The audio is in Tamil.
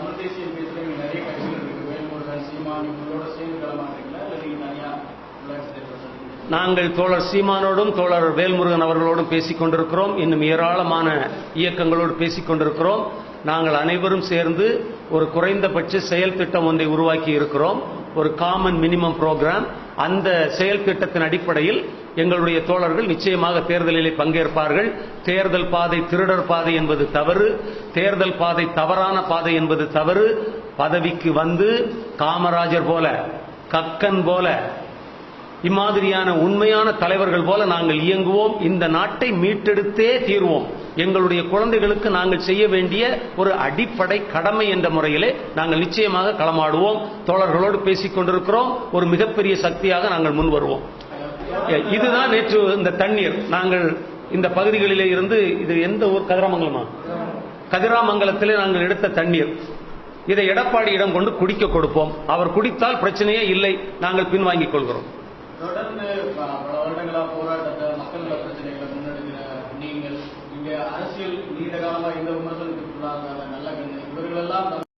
தமிழ் தேசியம் பேசுறவங்க நிறைய கட்சிகள் இருக்கு. வேல்முருகன் சீமான் இவங்களோட சேர்ந்து கிளம்பாடுறீங்களா இல்லை நீங்க தனியா நாங்கள் தோழர் சீமானோடும் தோழர் வேல்முருகன் அவர்களோடும் பேசிக் கொண்டிருக்கிறோம் இன்னும் ஏராளமான இயக்கங்களோடு பேசிக் கொண்டிருக்கிறோம் நாங்கள் அனைவரும் சேர்ந்து ஒரு குறைந்தபட்ச செயல் திட்டம் ஒன்றை உருவாக்கி இருக்கிறோம். ஒரு காமன் மினிமம் ப்ரோக்ராம் அந்த செயல் திட்டத்தின் அடிப்படையில் எங்களுடைய தோழர்கள் நிச்சயமாக தேர்தலிலே பங்கேற்பார்கள். தேர்தல் பாதை திருடர் பாதை என்பது தவறு. தேர்தல் பாதை தவறான பாதை என்பது தவறு. பதவிக்கு வந்து காமராஜர் போல கக்கன் போல இம்மாதிரியான உண்மையான தலைவர்கள் போல நாங்கள் இயங்குவோம். இந்த நாட்டை மீட்டெடுத்தே தீர்வோம். எங்களுடைய குழந்தைகளுக்கு நாங்கள் செய்ய வேண்டிய ஒரு அடிப்படை கடமை என்ற முறையிலே நாங்கள் நிச்சயமாக களமாடுவோம். தோழர்களோடு பேசிக் கொண்டிருக்கிறோம். ஒரு மிகப்பெரிய சக்தியாக நாங்கள் முன் வருவோம். இதுதான் நேற்று இந்த தண்ணீர். நாங்கள் இந்த பகுதிகளிலே இருந்து இது எந்த ஊர்? கதிராமங்கலமா? கதிராமங்கலத்திலே நாங்கள் எடுத்த தண்ணீர். இதை எடப்பாடியிடம் கொண்டு குடிக்க கொடுப்போம். அவர் குடித்தால் பிரச்சனையே இல்லை. நாங்கள் பின்வாங்கிக் கொள்கிறோம். தொடர்ந்து பல வருடங்களா போராட்டத்தை மக்கள் நல பிரச்சனைகளை முன்னெடுக்கிற நீங்கள் இங்க அரசியல் நீண்ட காலமா இந்த விமர்சனம்